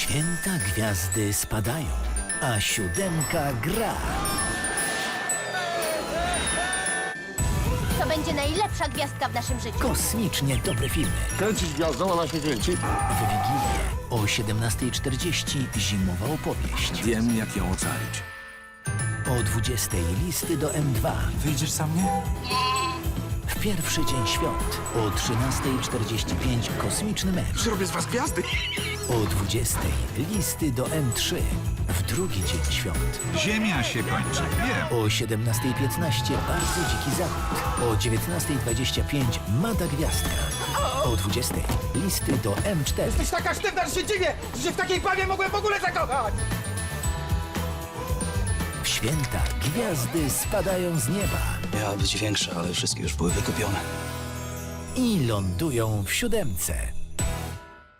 święta gwiazdy spadają, a siódemka gra. To będzie najlepsza gwiazdka w naszym życiu. Kosmicznie dobre filmy. Kręcić gwiazdą, ona się kręci. W Wigilię o 17.40 zimowa opowieść. Wiem, jak ją ocalić. O 20.00 listy do M2. Wyjdziesz za mnie? W pierwszy dzień świąt o 13.45 kosmiczny mecz. Zrobię z was gwiazdy. O 20.00 listy do M3. W drugi dzień świąt. Ziemia się kończy, wiem. O 17.15 bardzo dziki zachód. O 19.25 Mada Gwiazdka. O 20.00 listy do M4. Jesteś taka sztywna, że się dziwię, że w takiej bawie mogłem w ogóle zakochać! Święta gwiazdy spadają z nieba Miała być większa, ale wszystkie już były wykupione. i lądują w siódemce.